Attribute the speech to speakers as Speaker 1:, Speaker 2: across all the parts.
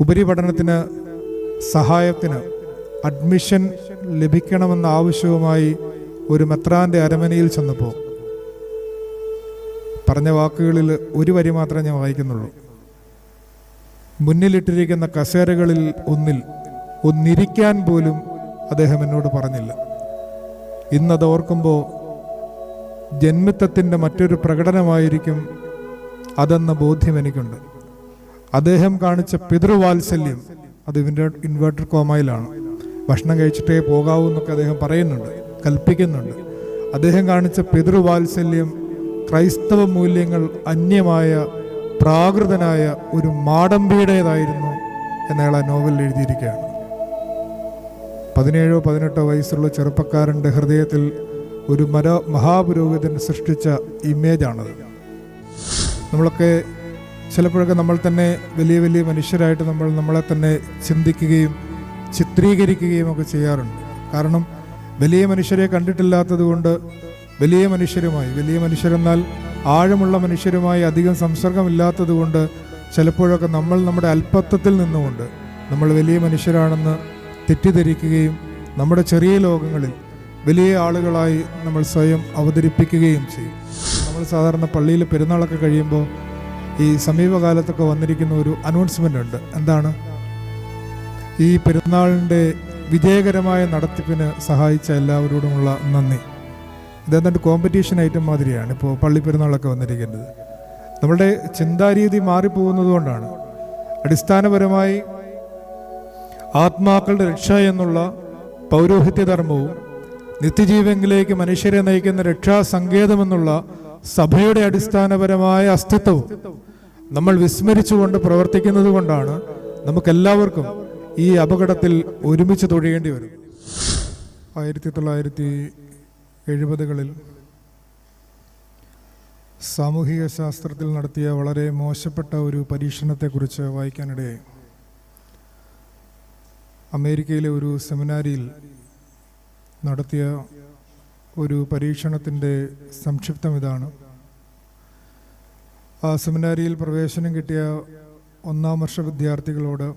Speaker 1: ഉപരിപഠനത്തിന് സഹായത്തിന് അഡ്മിഷൻ ലഭിക്കണമെന്ന ആവശ്യവുമായി ഒരു മെത്രാന്റെ അരമനയിൽ ചെന്നപ്പോൾ പറഞ്ഞ വാക്കുകളിൽ ഒരു വരി മാത്രമേ ഞാൻ വായിക്കുന്നുള്ളൂ. മുന്നിലിട്ടിരിക്കുന്ന കസേരകളിൽ ഒന്നിൽ ഒന്നിരിക്കാൻ പോലും അദ്ദേഹം എന്നോട് പറഞ്ഞില്ല. ഇന്നത് ഓർക്കുമ്പോൾ ജന്മിത്തത്തിന്റെ മറ്റൊരു പ്രകടനമായിരിക്കും അതെന്ന ബോധ്യം എനിക്കുണ്ട്. അദ്ദേഹം കാണിച്ച പിതൃവാത്സല്യം അത് ഇവന്റെ ഇൻവേർട്ടർ കോമയിലാണ് ഭക്ഷണം കഴിച്ചിട്ടേ പോകാവൂ എന്നൊക്കെ അദ്ദേഹം പറയുന്നുണ്ട് കൽപ്പിക്കുന്നുണ്ട്. അദ്ദേഹം കാണിച്ച പിതൃവാത്സല്യം ക്രൈസ്തവ മൂല്യങ്ങൾ അന്യമായ പ്രാകൃതനായ ഒരു മാടമ്പിയുടേതായിരുന്നു എന്നയാൾ ആ നോവലിൽ എഴുതിയിരിക്കുകയാണ്. പതിനേഴോ പതിനെട്ടോ വയസ്സുള്ള ചെറുപ്പക്കാരന്റെ ഹൃദയത്തിൽ ഒരു മര മഹാപുരോഹിതൻ സൃഷ്ടിച്ച ഇമേജാണത് നമ്മളൊക്കെ ചിലപ്പോഴൊക്കെ നമ്മൾ തന്നെ വലിയ വലിയ മനുഷ്യരായിട്ട് നമ്മൾ നമ്മളെ തന്നെ ചിന്തിക്കുകയും ചിത്രീകരിക്കുകയും ഒക്കെ ചെയ്യാറുണ്ട്. കാരണം വലിയ മനുഷ്യരെ കണ്ടിട്ടില്ലാത്തത് കൊണ്ട് വലിയ മനുഷ്യരുമായി വലിയ മനുഷ്യരെന്നാൽ ആഴമുള്ള മനുഷ്യരുമായി അധികം സംസർഗമില്ലാത്തത് കൊണ്ട് ചിലപ്പോഴൊക്കെ നമ്മൾ നമ്മുടെ അല്പത്വത്തിൽ നിന്നുകൊണ്ട് നമ്മൾ വലിയ മനുഷ്യരാണെന്ന് തെറ്റിദ്ധരിക്കുകയും നമ്മുടെ ചെറിയ ലോകങ്ങളിൽ വലിയ ആളുകളായി നമ്മൾ സ്വയം അവതരിപ്പിക്കുകയും ചെയ്യും. നമ്മൾ സാധാരണ പള്ളിയിൽ പെരുന്നാളൊക്കെ കഴിയുമ്പോൾ ഈ സമീപകാലത്തൊക്കെ വന്നിരിക്കുന്ന ഒരു അനൗൺസ്മെന്റ് ഉണ്ട്. എന്താണ്? ഈ പെരുന്നാളിന്റെ വിജയകരമായ നടത്തിപ്പിന് സഹായിച്ച എല്ലാവരോടുമുള്ള നന്ദി. ഇതെന്നിട്ട് കോമ്പറ്റീഷൻ ഐറ്റം മാതിരിയാണ് ഇപ്പോൾ പള്ളി പെരുന്നാളൊക്കെ വന്നിരിക്കുന്നത്. നമ്മുടെ ചിന്താരീതി മാറിപ്പോകുന്നത് കൊണ്ടാണ്. അടിസ്ഥാനപരമായി ആത്മാക്കളുടെ രക്ഷ എന്നുള്ള പൗരോഹിത്യ ധർമ്മവും നിത്യജീവങ്കിലേക്ക് മനുഷ്യരെ നയിക്കുന്ന രക്ഷാസങ്കേതമെന്നുള്ള സഭയുടെ അടിസ്ഥാനപരമായ അസ്തിത്വവും നമ്മൾ വിസ്മരിച്ചുകൊണ്ട് പ്രവർത്തിക്കുന്നത് കൊണ്ടാണ് നമുക്കെല്ലാവർക്കും ഈ അപകടത്തിൽ ഒരുമിച്ച് തൊഴിയേണ്ടി വരും. ആയിരത്തി തൊള്ളായിരത്തി എഴുപതുകളിൽ സാമൂഹിക ശാസ്ത്രത്തിൽ നടത്തിയ വളരെ മോശപ്പെട്ട ഒരു പരീക്ഷണത്തെക്കുറിച്ച് വായിക്കാനിടയായി അമേരിക്കയിലെ ഒരു സെമിനാരിയിൽ നടത്തിയ ഒരു പരീക്ഷണത്തിന്റെ സംക്ഷിപ്തം ഇതാണ്. ആ സെമിനാരിയിൽ പ്രവേശനം കിട്ടിയ ഒന്നാം വർഷ വിദ്യാർത്ഥികളോട്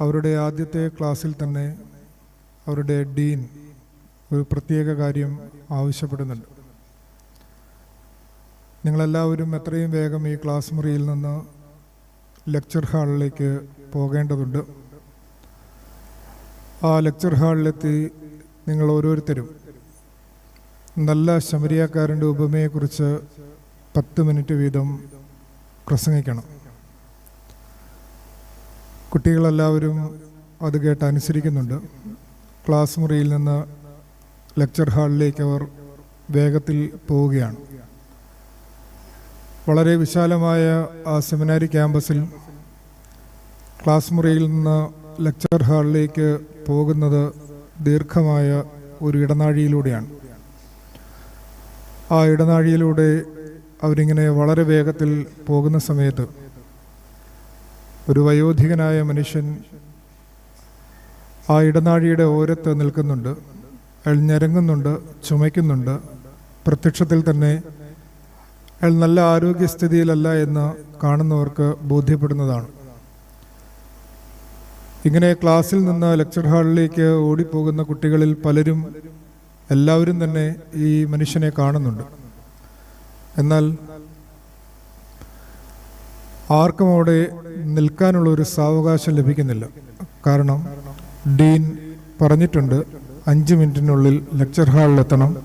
Speaker 1: അവരുടെ ആദ്യത്തെ ക്ലാസ്സിൽ തന്നെ അവരുടെ ഡീൻ ഒരു പ്രത്യേക കാര്യം ആവശ്യപ്പെടുന്നുണ്ട്. നിങ്ങളെല്ലാവരും എത്രയും വേഗം ഈ ക്ലാസ് മുറിയിൽ നിന്ന് ലെക്ചർ ഹാളിലേക്ക് പോകേണ്ടതുണ്ട്. ആ ലെക്ചർ ഹാളിലെത്തി നിങ്ങൾ ഓരോരുത്തരും നല്ല ശമരിയാക്കാരന്റെ ഉപമയെക്കുറിച്ച് പത്ത് മിനിറ്റ് വീതം പ്രസംഗിക്കണം. കുട്ടികളെല്ലാവരും അത് കേട്ട് അനുസരിക്കുന്നുണ്ട്. ക്ലാസ് മുറിയിൽ നിന്ന് ലെക്ചർ ഹാളിലേക്ക് അവർ വേഗത്തിൽ പോവുകയാണ്. വളരെ വിശാലമായ ആ സെമിനാരി ക്യാമ്പസിൽ ക്ലാസ് മുറിയിൽ നിന്ന് ലെക്ചർ ഹാളിലേക്ക് പോകുന്നത് ദീർഘമായ ഒരു ഇടനാഴിയിലൂടെയാണ്. ആ ഇടനാഴിയിലൂടെ അവരിങ്ങനെ വളരെ വേഗത്തിൽ പോകുന്ന സമയത്ത് ഒരു വയോധികനായ മനുഷ്യൻ ആ ഇടനാഴിയുടെ ഓരത്ത് നിൽക്കുന്നുണ്ട് അയാൾ ഞരങ്ങുന്നുണ്ട് ചുമയ്ക്കുന്നുണ്ട്. പ്രത്യക്ഷത്തിൽ തന്നെ അയാൾ നല്ല ആരോഗ്യസ്ഥിതിയിലല്ല എന്ന് കാണുന്നവർക്ക് ബോധ്യപ്പെടുന്നതാണ്. ഇങ്ങനെ ക്ലാസ്സിൽ നിന്ന് ലെക്ചർ ഹാളിലേക്ക് ഓടിപ്പോകുന്ന കുട്ടികളിൽ പലരും എല്ലാവരും തന്നെ ഈ മനുഷ്യനെ കാണുന്നുണ്ട്. എന്നാൽ ആർക്കും അവിടെ നിൽക്കാനുള്ള ഒരു സാവകാശം ലഭിക്കുന്നില്ല. കാരണം ഡീൻ പറഞ്ഞിട്ടുണ്ട് അഞ്ച് മിനിറ്റിനുള്ളിൽ ലെക്ചർ ഹാളിലെത്തണം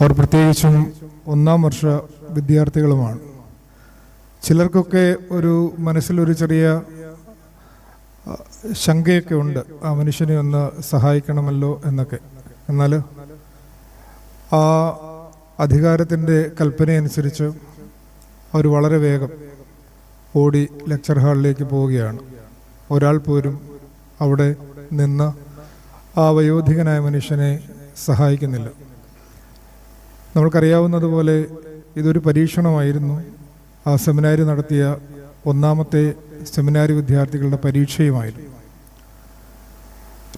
Speaker 1: അവർ പ്രത്യേകിച്ചും ഒന്നാം വർഷ വിദ്യാർത്ഥികളുമാണ്. ചിലർക്കൊക്കെ ഒരു മനസ്സിലൊരു ചെറിയ ശങ്കയൊക്കെ ഉണ്ട്. ആ മനുഷ്യനെ ഒന്ന് സഹായിക്കണമല്ലോ എന്നൊക്കെ. എന്നാൽ ആ അധികാരത്തിന്റെ കൽപ്പനയനുസരിച്ച് അവർ വളരെ വേഗം ഓടി ലെക്ചർ ഹാളിലേക്ക് പോവുകയാണ്. ഒരാൾ പോലും അവിടെ നിന്ന് ആ വയോധികനായ മനുഷ്യനെ സഹായിക്കുന്നില്ല. നമ്മൾക്കറിയാവുന്നതുപോലെ ഇതൊരു പരീക്ഷണമായിരുന്നു. ആ സെമിനാരി നടത്തിയ ഒന്നാമത്തെ സെമിനാരി വിദ്യാർത്ഥികളുടെ പരീക്ഷയുമായിരുന്നു.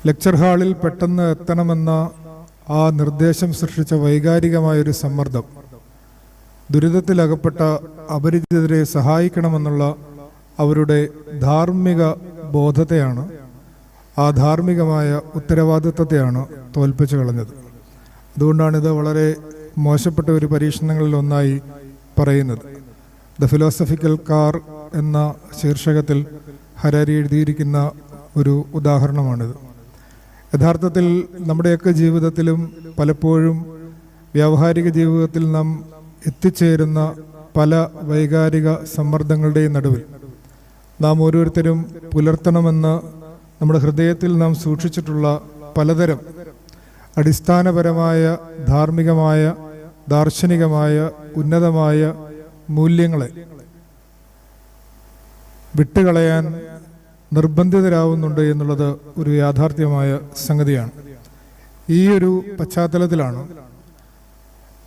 Speaker 1: ലെക്ചർ ഹാളിൽ പെട്ടെന്ന് എത്തണമെന്ന ആ നിർദ്ദേശം സൃഷ്ടിച്ച വൈകാരികമായൊരു സമ്മർദ്ദം ദുരിതത്തിലകപ്പെട്ട അപരിചിതരെ സഹായിക്കണമെന്നുള്ള അവരുടെ ധാർമ്മിക ബോധത്തെയാണ് ആ ധാർമ്മികമായ ഉത്തരവാദിത്വത്തെയാണ് തോൽപ്പിച്ചു കളഞ്ഞത്. അതുകൊണ്ടാണിത് വളരെ മോശപ്പെട്ട ഒരു പരീക്ഷണങ്ങളിൽ ഒന്നായി പറയുന്നത്. ദ ഫിലോസഫിക്കൽ കാർ എന്ന ശീർഷകത്തിൽ ഹരാരി എഴുതിയിരിക്കുന്ന ഒരു ഉദാഹരണമാണിത്. യഥാർത്ഥത്തിൽ നമ്മുടെയൊക്കെ ജീവിതത്തിലും പലപ്പോഴും വ്യാവഹാരിക ജീവിതത്തിൽ നാം എത്തിച്ചേരുന്ന പല വൈകാരിക സമ്മർദ്ദങ്ങളുടെയും നടുവിൽ നാം ഓരോരുത്തരും പുലർത്തണമെന്ന് നമ്മുടെ ഹൃദയത്തിൽ നാം സൂക്ഷിച്ചിട്ടുള്ള പലതരം അടിസ്ഥാനപരമായ ധാർമ്മികമായ ദാർശനികമായ ഉന്നതമായ മൂല്യങ്ങളെ വിട്ടുകളയാൻ നിർബന്ധിതരാവുന്നുണ്ട് എന്നുള്ളത് ഒരു യാഥാർത്ഥ്യമായ സംഗതിയാണ്. ഈ ഒരു പശ്ചാത്തലത്തിലാണ്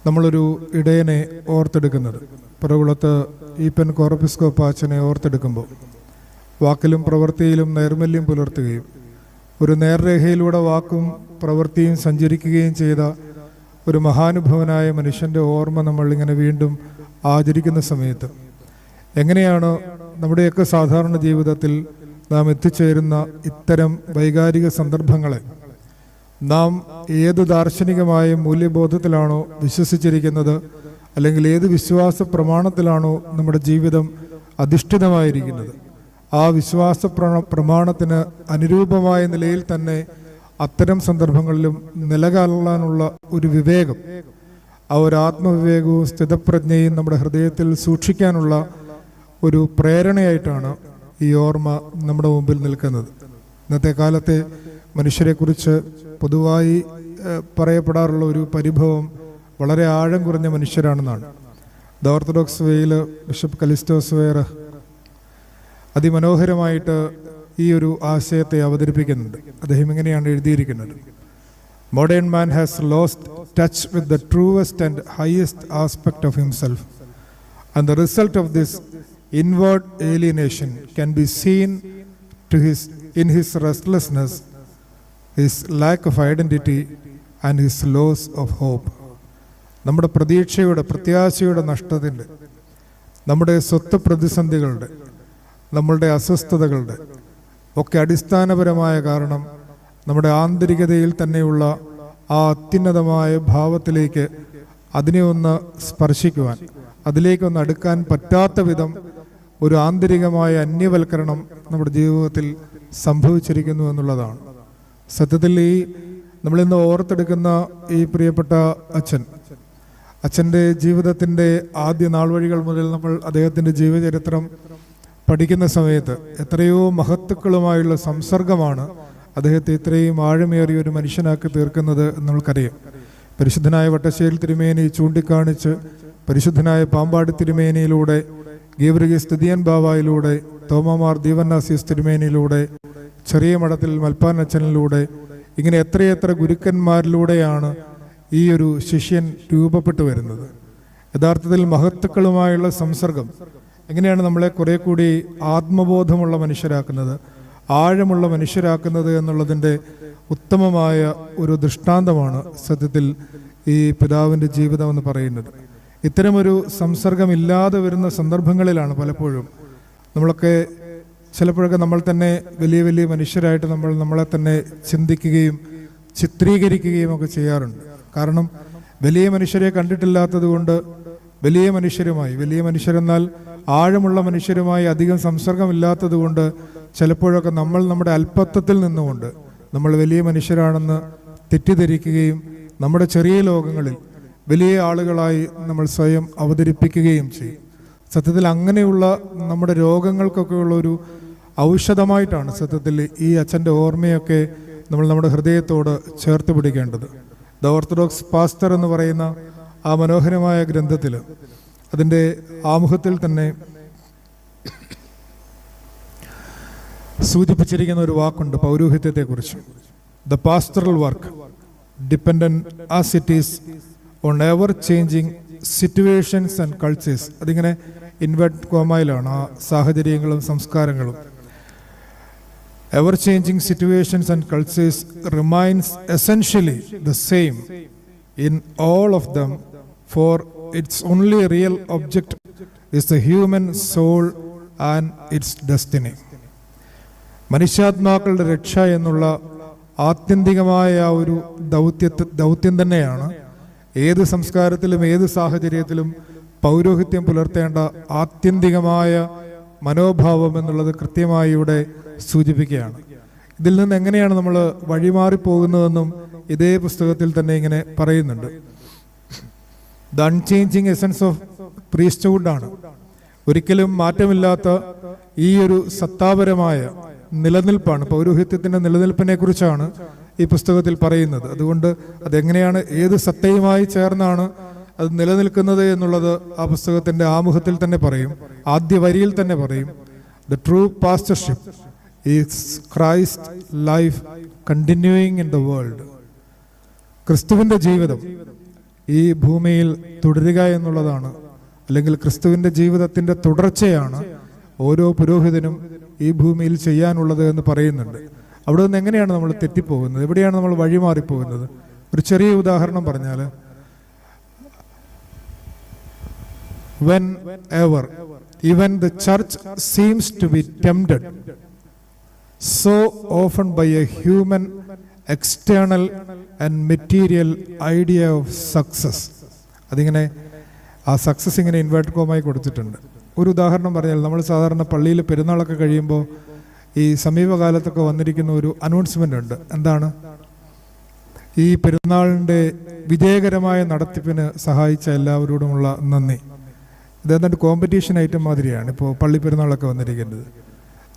Speaker 1: നമ്മളൊരു ഇടയനെ ഓർത്തെടുക്കുന്നത്. പുറകുളത്ത് ഈപ്പൻ കോറപ്പിസ്കോപ്പാച്ചനെ ഓർത്തെടുക്കുമ്പോൾ വാക്കിലും പ്രവൃത്തിയിലും നൈർമല്യം പുലർത്തുകയും ഒരു നേർരേഖയിലൂടെ വാക്കും പ്രവൃത്തിയും സഞ്ചരിക്കുകയും ചെയ്ത ഒരു മഹാനുഭവനായ മനുഷ്യന്റെ ഓർമ്മ നമ്മൾ ഇങ്ങനെ വീണ്ടും ആചരിക്കുന്ന സമയത്ത് എങ്ങനെയാണ് നമ്മുടെയൊക്കെ സാധാരണ ജീവിതത്തിൽ നാം എത്തിച്ചേരുന്ന ഇത്തരം വൈകാരിക സന്ദർഭങ്ങളെ നാം ഏത് ദാർശനികമായ മൂല്യബോധത്തിലാണോ വിശ്വസിച്ചിരിക്കുന്നത് അല്ലെങ്കിൽ ഏത് വിശ്വാസ പ്രമാണത്തിലാണോ നമ്മുടെ ജീവിതം അധിഷ്ഠിതമായിരിക്കുന്നത് ആ വിശ്വാസ പ്രമാണത്തിന് അനുരൂപമായ നിലയിൽ തന്നെ അത്തരം സന്ദർഭങ്ങളിലും നിലകൊള്ളാനുള്ള ഒരു വിവേകം ആ ഒരു ആത്മവിവേകവും സ്ഥിതപ്രജ്ഞയും നമ്മുടെ ഹൃദയത്തിൽ സൂക്ഷിക്കാനുള്ള ഒരു പ്രേരണയായിട്ടാണ് ഈ ഓർമ്മ നമ്മുടെ മുമ്പിൽ നിൽക്കുന്നത്. ഇന്നത്തെ കാലത്തെ മനുഷ്യരെക്കുറിച്ച് പൊതുവായി പറയപ്പെടാറുള്ള ഒരു പരിഭവം വളരെ ആഴം കുറഞ്ഞ മനുഷ്യരാണെന്നാണ്. ദ ഓർത്തഡോക്സ് വേയിൽ ബിഷപ്പ് കലിസ്റ്റോസ് വേർ അതിമനോഹരമായിട്ട് ഈ ഒരു ആശയത്തെ അവതരിപ്പിക്കുന്നുണ്ട്. അദ്ദേഹം ഇങ്ങനെയാണ് എഴുതിയിരിക്കുന്നത്. Modern man has lost touch with the truest and highest aspect of himself. And the result of this inward alienation can be seen to his, in his restlessness, his lack of identity, and his loss of hope. നമ്മുടെ പ്രതീക്ഷയുടെ പ്രത്യാശയുടെ നഷ്ടത്തിന്റെ നമ്മുടെ സ്വത്ത് പ്രതിസന്ധികളുടെ നമ്മളുടെ അസ്വസ്ഥതകളുടെ ഒക്കെ അടിസ്ഥാനപരമായ കാരണം നമ്മുടെ ആന്തരികതയിൽ തന്നെയുള്ള ആ അത്യുന്നതമായ ഭാവത്തിലേക്ക് അതിനെ ഒന്ന് സ്പർശിക്കുവാൻ അതിലേക്ക് ഒന്ന് അടുക്കാൻ പറ്റാത്ത വിധം ഒരു ആന്തരികമായ അന്യവൽക്കരണം നമ്മുടെ ജീവിതത്തിൽ സംഭവിച്ചിരിക്കുന്നു എന്നുള്ളതാണ്. സത്യത്തിൽ ഈ നമ്മളിന്ന് ഓർത്തെടുക്കുന്ന ഈ പ്രിയപ്പെട്ട അച്ഛൻ അച്ഛന്റെ ജീവിതത്തിന്റെ ആദ്യ നാൾ വഴികൾ മുതൽ നമ്മൾ അദ്ദേഹത്തിന്റെ ജീവചരിത്രം പഠിക്കുന്ന സമയത്ത് എത്രയോ മഹത്തുക്കളുമായുള്ള സംസർഗമാണ് അദ്ദേഹത്തെ ഇത്രയും ആഴമേറിയ ഒരു മനുഷ്യനാക്കി തീർക്കുന്നത് നമ്മൾക്കറിയാം. പരിശുദ്ധനായ വട്ടശ്ശേരി തിരുമേനി ചൂണ്ടിക്കാണിച്ച് പരിശുദ്ധനായ പാമ്പാടി തിരുമേനിയിലൂടെ ഗീവ്രഗീസ് സ്തുതിയൻ ബാവായിലൂടെ തോമമാർ ദീവന്നാസീസ് തിരുമേനിയിലൂടെ ചെറിയ മഠത്തിൽ മൽപ്പാനച്ചനിലൂടെ ഇങ്ങനെ എത്രയെത്ര ഗുരുക്കന്മാരിലൂടെയാണ് ഈ ഒരു ശിഷ്യൻ രൂപപ്പെട്ടു വരുന്നത്. യഥാർത്ഥത്തിൽ മഹത്തുക്കളുമായുള്ള സംസർഗം എങ്ങനെയാണ് നമ്മളെ കുറെ കൂടി ആത്മബോധമുള്ള മനുഷ്യരാക്കുന്നത് ആഴമുള്ള മനുഷ്യരാക്കുന്നത് എന്നുള്ളതിന്റെ ഉത്തമമായ ഒരു ദൃഷ്ടാന്തമാണ് സത്യത്തിൽ ഈ പിതാവിന്റെ ജീവിതം എന്ന് പറയുന്നത്. ഇത്തരമൊരു സംസർഗമില്ലാതെ വരുന്ന സന്ദർഭങ്ങളിലാണ് പലപ്പോഴും. നമ്മളൊക്കെ ചിലപ്പോഴൊക്കെ നമ്മൾ തന്നെ വലിയ വലിയ മനുഷ്യരായിട്ട് നമ്മൾ നമ്മളെ തന്നെ ചിന്തിക്കുകയും ചിത്രീകരിക്കുകയും ഒക്കെ ചെയ്യാറുണ്ട്. കാരണം വലിയ മനുഷ്യരെ കണ്ടിട്ടില്ലാത്തത് കൊണ്ട് വലിയ മനുഷ്യരുമായി വലിയ മനുഷ്യരെന്നാൽ ആഴമുള്ള മനുഷ്യരുമായി അധികം സംസർഗമില്ലാത്തത് കൊണ്ട് ചിലപ്പോഴൊക്കെ നമ്മൾ നമ്മുടെ അല്പത്വത്തിൽ നിന്നുകൊണ്ട് നമ്മൾ വലിയ മനുഷ്യരാണെന്ന് തെറ്റിദ്ധരിക്കുകയും നമ്മുടെ ചെറിയ ലോകങ്ങളിൽ വലിയ ആളുകളായി നമ്മൾ സ്വയം അവതരിപ്പിക്കുകയും ചെയ്യും. സത്യത്തിൽ അങ്ങനെയുള്ള നമ്മുടെ രോഗങ്ങൾക്കൊക്കെയുള്ള ഒരു ഔഷധമായിട്ടാണ് സത്യത്തിൽ ഈ അച്ഛന്റെ ഓർമ്മയൊക്കെ നമ്മൾ നമ്മുടെ ഹൃദയത്തോട് ചേർത്ത് പിടിക്കേണ്ടത്. ദ ഓർത്തഡോക്സ് പാസ്റ്റർ എന്ന് പറയുന്ന ആ മനോഹരമായ ഗ്രന്ഥത്തിൽ അതിന്റെ ആമുഖത്തിൽ തന്നെ സൂചിപ്പിച്ചിരിക്കുന്ന ഒരു വാക്കുണ്ട് പൗരോഹിത്യത്തെക്കുറിച്ച്. The pastoral work dependent as it is on ever changing situations and cultures അതിങ്ങനെ ഇൻവേർട്ട് കോമയിലാണ് ആ സാഹചര്യങ്ങളും സംസ്കാരങ്ങളും. Ever changing situations and cultures remains essentially the same in all of them for its only real object is the human soul and its destiny മനുഷ്യാത്മാക്കളുടെ രക്ഷ എന്നുള്ള ആത്യന്തികമായ ഒരു ദൗത്യത്തെ ദൗത്യം തന്നെയാണ് ഏത് സംസ്കാരത്തിലും ഏത് സാഹചര്യത്തിലും പൗരോഹിത്യം പുലർത്തേണ്ട ആത്യന്തികമായ മനോഭാവം എന്നുള്ളത് കൃത്യമായി ഇവിടെ സൂചിപ്പിക്കുകയാണ്. ഇതിൽ നിന്ന് എങ്ങനെയാണ് നമ്മൾ വഴിമാറിപ്പോകുന്നതെന്നും ഇതേ പുസ്തകത്തിൽ തന്നെ ഇങ്ങനെ പറയുന്നുണ്ട്. ദ അൺചേഞ്ചിങ് എസൻസ് ഓഫ് പ്രീസ്റ്റുഡാണ് ഒരിക്കലും മാറ്റമില്ലാത്ത ഈ ഒരു സത്താപരമായ നിലനിൽപ്പാണ് പൗരോഹിത്യത്തിന്റെ നിലനിൽപ്പിനെ കുറിച്ചാണ് ഈ പുസ്തകത്തിൽ പറയുന്നത്. അതുകൊണ്ട് അതെങ്ങനെയാണ് ഏത് സത്തയുമായി ചേർന്നാണ് അത് നിലനിൽക്കുന്നത് എന്നുള്ളത് ആ പുസ്തകത്തിന്റെ ആമുഖത്തിൽ തന്നെ പറയും. ആദ്യ വരിയിൽ തന്നെ പറയും. The true pastorship is Christ life continuing in the world ക്രിസ്തുവിന്റെ ജീവിതം ഈ ഭൂമിയിൽ തുടരുക എന്നുള്ളതാണ്. അല്ലെങ്കിൽ ക്രിസ്തുവിന്റെ ജീവിതത്തിന്റെ തുടർച്ചയാണ് ഓരോ പുരോഹിതനും ഈ ഭൂമിയിൽ ചെയ്യാനുള്ളത് എന്ന് പറയുന്നുണ്ട്. അവിടെ നിന്ന് എങ്ങനെയാണ് നമ്മൾ തെറ്റിപ്പോകുന്നത്? എവിടെയാണ് നമ്മൾ വഴിമാറിപ്പോകുന്നത്? ഒരു ചെറിയ ഉദാഹരണം പറഞ്ഞാൽ whenever even the church seems to be tempted so often by a human external and material idea of success അതിങ്ങനെ ആ സക്സസ് ഇങ്ങനെ ഇൻവേർട്ട് കോമായി കൊടുത്തിട്ടുണ്ട്. ഒരു ഉദാഹരണം പറഞ്ഞാൽ നമ്മൾ സാധാരണ പള്ളിയിൽ പെരുന്നാളൊക്കെ കഴിയുമ്പോൾ ഈ സമീപകാലത്തൊക്കെ വന്നിരിക്കുന്ന ഒരു അനൗൺസ്മെന്റ് ഉണ്ട്. എന്താണ്? ഈ പെരുന്നാളിന്റെ വിജയകരമായ നടത്തിപ്പിന് സഹായിച്ച എല്ലാവരോടുമുള്ള നന്ദി. ഇതെന്താണ്ട് കോമ്പറ്റീഷൻ ഐറ്റം മാതിരിയാണ് ഇപ്പോൾ പള്ളി പെരുന്നാളൊക്കെ വന്നിരിക്കുന്നത്.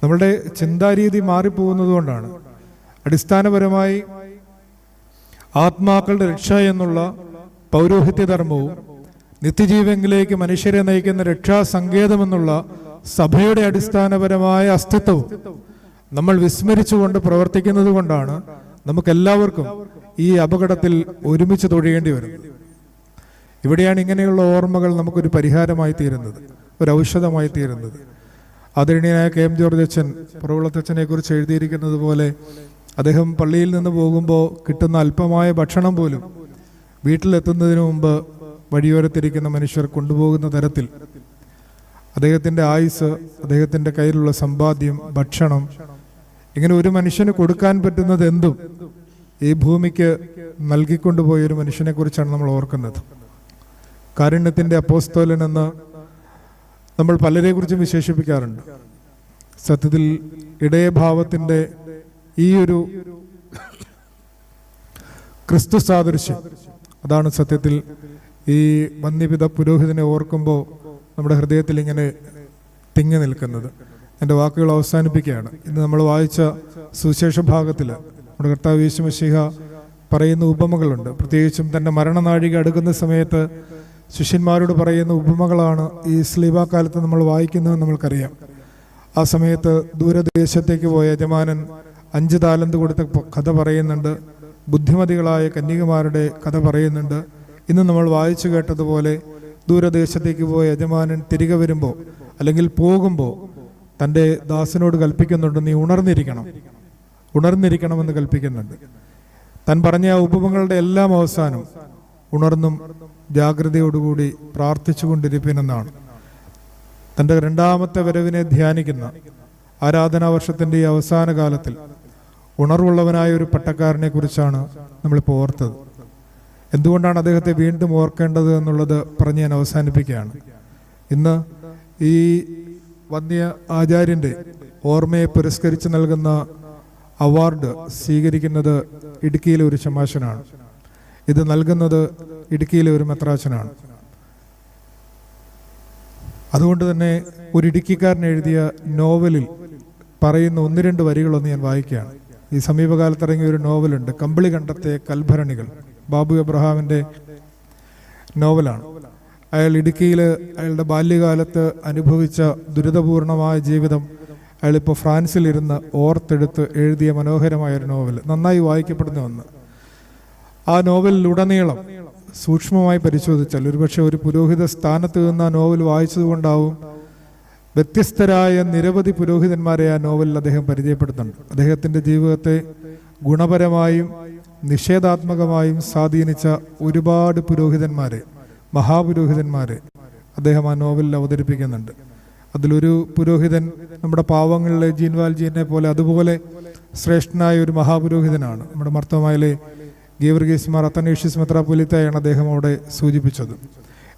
Speaker 1: നമ്മളുടെ ചിന്താരീതി മാറിപ്പോകുന്നത് കൊണ്ടാണ്. അടിസ്ഥാനപരമായി ആത്മാക്കളുടെ രക്ഷ എന്നുള്ള പൗരോഹിത്യ ധർമ്മവും നിത്യജീവങ്കിലേക്ക് മനുഷ്യരെ നയിക്കുന്ന രക്ഷാ സങ്കേതം എന്നുള്ള സഭയുടെ അടിസ്ഥാനപരമായ അസ്തിത്വവും നമ്മൾ വിസ്മരിച്ചുകൊണ്ട് പ്രവർത്തിക്കുന്നത് കൊണ്ടാണ് നമുക്കെല്ലാവർക്കും ഈ അപകടത്തിൽ ഒരുമിച്ച് തൊഴിയേണ്ടി വരുന്നത്. ഇവിടെയാണ് ഇങ്ങനെയുള്ള ഓർമ്മകൾ നമുക്കൊരു പരിഹാരമായി തീരുന്നത് ഒരു ഔഷധമായി തീരുന്നത്. ആദരണീയനായ കെ എം ജോർജ് അച്ഛൻ പ്രവളത്തച്ഛനെ കുറിച്ച് എഴുതിയിരിക്കുന്നത് പോലെ അദ്ദേഹം പള്ളിയിൽ നിന്ന് പോകുമ്പോൾ കിട്ടുന്ന അല്പമായ ഭക്ഷണം പോലും വീട്ടിലെത്തുന്നതിന് മുമ്പ് വഴിയോരത്തിരിക്കുന്ന മനുഷ്യർ കൊണ്ടുപോകുന്ന തരത്തിൽ അദ്ദേഹത്തിന്റെ ആയുസ് അദ്ദേഹത്തിന്റെ കയ്യിലുള്ള സമ്പാദ്യം ഭക്ഷണം ഇങ്ങനെ ഒരു മനുഷ്യന് കൊടുക്കാൻ പറ്റുന്നത് എന്തും ഈ ഭൂമിക്ക് നൽകിക്കൊണ്ടുപോയ ഒരു മനുഷ്യനെ കുറിച്ചാണ് നമ്മൾ ഓർക്കുന്നത്. കാരുണ്യത്തിന്റെ അപ്പോസ്തോലൻ എന്ന് നമ്മൾ പലരെ കുറിച്ചും വിശേഷിപ്പിക്കാറുണ്ട്. സത്യത്തിൽ ഇടയഭാവത്തിന്റെ ഈ ഒരു ക്രിസ്തു സാദൃശ്യം അതാണ് സത്യത്തിൽ ഈ വന്യപിത പുരോഹിതനെ ഓർക്കുമ്പോൾ നമ്മുടെ ഹൃദയത്തിൽ ഇങ്ങനെ തിങ്ങി നിൽക്കുന്നത്. എന്റെ വാക്കുകൾ അവസാനിപ്പിക്കുകയാണ്. ഇന്ന് നമ്മൾ വായിച്ച സുവിശേഷ ഭാഗത്തിൽ നമ്മുടെ കർത്താവ് യേശു മഷിഹ പറയുന്ന ഉപമകളുണ്ട്. പ്രത്യേകിച്ചും തന്റെ മരണനാഴിക അടുക്കുന്ന സമയത്ത് ശിഷ്യന്മാരോട് പറയുന്ന ഉപമകളാണ് ഈ സ്ലീബാക്കാലത്ത് നമ്മൾ വായിക്കുന്നത് നമ്മൾക്കറിയാം. ആ സമയത്ത് ദൂരദേശത്തേക്ക് പോയ യജമാനൻ അഞ്ച് താലന്ത് കൊടുത്ത കഥ പറയുന്നുണ്ട്. ബുദ്ധിമതികളായ കന്യകമാരുടെ കഥ പറയുന്നുണ്ട്. ഇന്ന് നമ്മൾ വായിച്ചു കേട്ടതുപോലെ ദൂരദേശത്തേക്ക് പോയ യജമാനൻ തിരികെ വരുമ്പോൾ അല്ലെങ്കിൽ പോകുമ്പോൾ തന്റെ ദാസനോട് കൽപ്പിക്കുന്നുണ്ട് നീ ഉണർന്നിരിക്കണം. ഉണർന്നിരിക്കണമെന്ന് കൽപ്പിക്കുന്നുണ്ട്. തൻ പറഞ്ഞ ആ എല്ലാം അവസാനം ഉണർന്നും ജാഗ്രതയോടുകൂടി പ്രാർത്ഥിച്ചുകൊണ്ടിരിപ്പിനെന്നാണ് തന്റെ രണ്ടാമത്തെ വരവിനെ ധ്യാനിക്കുന്ന ആരാധനാ വർഷത്തിന്റെ ഈ അവസാന കാലത്തിൽ ഉണർവുള്ളവനായ ഒരു പട്ടക്കാരനെ കുറിച്ചാണ് നമ്മളിപ്പോൾ ഓർത്തത്. എന്തുകൊണ്ടാണ് അദ്ദേഹത്തെ വീണ്ടും ഓർക്കേണ്ടത് എന്നുള്ളത് പറഞ്ഞ് ഞാൻ അവസാനിപ്പിക്കുകയാണ്. ഇന്ന് ഈ വന്യ ആചാര്യന്റെ ഓർമ്മയെ പുരസ്കരിച്ച് നൽകുന്ന അവാർഡ് സ്വീകരിക്കുന്നത് ഇടുക്കിയിലെ ഒരു ശമാശനാണ്. ഇത് നൽകുന്നത് ഇടുക്കിയിലെ ഒരു മെത്രാശനാണ്. അതുകൊണ്ട് തന്നെ ഒരു ഇടുക്കിക്കാരൻ എഴുതിയ നോവലിൽ പറയുന്ന ഒന്ന് രണ്ട് വരികളൊന്ന് ഞാൻ വായിക്കുകയാണ്. ഈ സമീപകാലത്ത് ഇറങ്ങിയ ഒരു നോവലുണ്ട് കമ്പിളി കണ്ടത്തെ കൽഭരണികൾ. ബാബു എബ്രഹാമിന്റെ നോവലാണ്. അയാൾ ഇടുക്കിയിൽ അയാളുടെ ബാല്യകാലത്ത് അനുഭവിച്ച ദുരിതപൂർണമായ ജീവിതം അയാളിപ്പോൾ ഫ്രാൻസിലിരുന്ന് ഓർത്തെടുത്ത് എഴുതിയ മനോഹരമായ ഒരു നോവൽ. നന്നായി വായിക്കപ്പെടുന്ന ഒന്ന്. ആ നോവലിലുടനീളം സൂക്ഷ്മമായി പരിശോധിച്ചാൽ ഒരുപക്ഷെ ഒരു പുരോഹിത സ്ഥാനത്ത് നിന്ന് ആ നോവൽ വായിച്ചതുകൊണ്ടാവും വ്യത്യസ്തരായ നിരവധി പുരോഹിതന്മാരെ ആ നോവലിൽ അദ്ദേഹം പരിചയപ്പെടുത്തുന്നുണ്ട്. അദ്ദേഹത്തിന്റെ ജീവിതത്തെ ഗുണപരമായും നിഷേധാത്മകമായും സ്വാധീനിച്ച ഒരുപാട് പുരോഹിതന്മാരെ മഹാപുരോഹിതന്മാരെ അദ്ദേഹം ആ നോവലിൽ അവതരിപ്പിക്കുന്നുണ്ട്. അതിലൊരു പുരോഹിതൻ നമ്മുടെ പാവങ്ങളിലെ ജീൻവാൽ ജീനെ പോലെ അതുപോലെ ശ്രേഷ്ഠനായ ഒരു മഹാപുരോഹിതനാണ്. നമ്മുടെ മർത്തമായിലെ ഗീവർഗീസ് മാർ അത്തനേഷ്യസ് മെത്രാപ്പൊലിത്തയാണ് അദ്ദേഹം അവിടെ സൂചിപ്പിച്ചത്.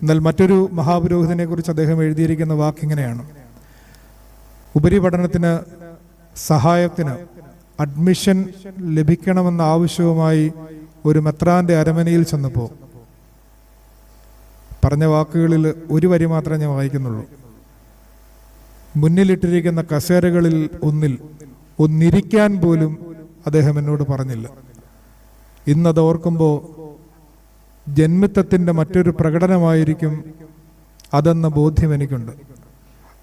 Speaker 1: എന്നാൽ മറ്റൊരു മഹാപുരോഹിതനെ കുറിച്ച് അദ്ദേഹം എഴുതിയിരിക്കുന്ന വാക്കിങ്ങനെയാണ് ഉപരിപഠനത്തിന് സഹായത്തിന് അഡ്മിഷൻ ലഭിക്കണമെന്ന ആവശ്യവുമായി ഒരു മെത്രാന്റെ അരമനയിൽ ചെന്നപ്പോൾ പറഞ്ഞ വാക്കുകളിൽ ഒരു വരി മാത്രമേ ഞാൻ വായിക്കുന്നുള്ളൂ. മുന്നിലിട്ടിരിക്കുന്ന കസേരകളിൽ ഒന്നിൽ ഒന്നിരിക്കാൻ പോലും അദ്ദേഹം എന്നോട് പറഞ്ഞില്ല. ഇന്നത് ഓർക്കുമ്പോൾ ജന്മിത്തത്തിന്റെ മറ്റൊരു പ്രകടനമായിരിക്കും അതെന്ന ബോധ്യം എനിക്കുണ്ട്.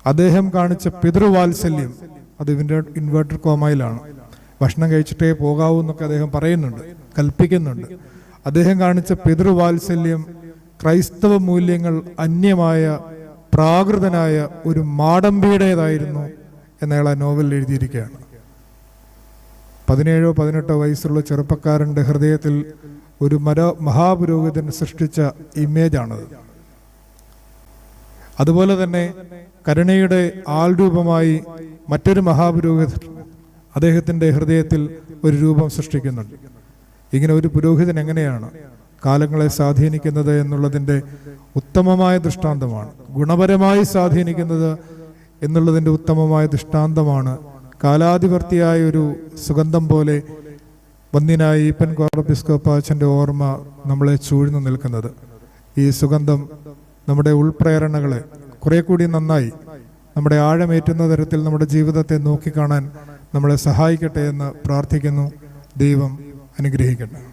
Speaker 1: അദ്ദേഹം കാണിച്ച പിതൃവാത്സല്യം അത് ഇൻവേർട്ടർ കോമയിലാണ്. ഭക്ഷണം കഴിച്ചിട്ടേ പോകാവൂ എന്നൊക്കെ അദ്ദേഹം പറയുന്നുണ്ട് കൽപ്പിക്കുന്നുണ്ട്. അദ്ദേഹം കാണിച്ച പിതൃവാത്സല്യം ക്രൈസ്തവ മൂല്യങ്ങൾ അന്യമായ പ്രാകൃതനായ ഒരു മാടമ്പിയുടേതായിരുന്നു എന്നയാൾ ആ നോവൽ എഴുതിയിരിക്കുകയാണ്. പതിനേഴോ പതിനെട്ടോ വയസ്സുള്ള ചെറുപ്പക്കാരന്റെ ഹൃദയത്തിൽ ഒരു മര മഹാപുരോഹിതൻ സൃഷ്ടിച്ച ഇമേജാണത്. അതുപോലെ തന്നെ കരുണയുടെ ആൾരൂപമായി മറ്റൊരു മഹാപുരോഹിതൻ അദ്ദേഹത്തിന്റെ ഹൃദയത്തിൽ ഒരു രൂപം സൃഷ്ടിക്കുന്നുണ്ട്. ഇങ്ങനെ ഒരു പുരോഹിതൻ എങ്ങനെയാണ് കാലങ്ങളെ സ്വാധീനിക്കുന്നത് എന്നുള്ളതിന്റെ ഉത്തമമായ ദൃഷ്ടാന്തമാണ്. ഗുണപരമായി സ്വാധീനിക്കുന്നത് എന്നുള്ളതിന്റെ ഉത്തമമായ ദൃഷ്ടാന്തമാണ് കാലാധിപർത്തിയായ ഒരു സുഗന്ധം പോലെ വന്നിനായ ഈപ്പൻ കോർബിസ്കോപ്പാച്ചന്റെ ഓർമ്മ നമ്മളെ ചൂഴ്ന്നു നിൽക്കുന്നത്. ഈ സുഗന്ധം നമ്മുടെ ഉൾപ്രേരണകളെ കുറെ കൂടി നന്നായി നമ്മുടെ ആഴമേറ്റുന്ന തരത്തിൽ നമ്മുടെ ജീവിതത്തെ നോക്കിക്കാണാൻ നമ്മളെ സഹായിക്കട്ടെ എന്ന് പ്രാർത്ഥിക്കുന്നു. ദൈവം അനുഗ്രഹിക്കട്ടെ.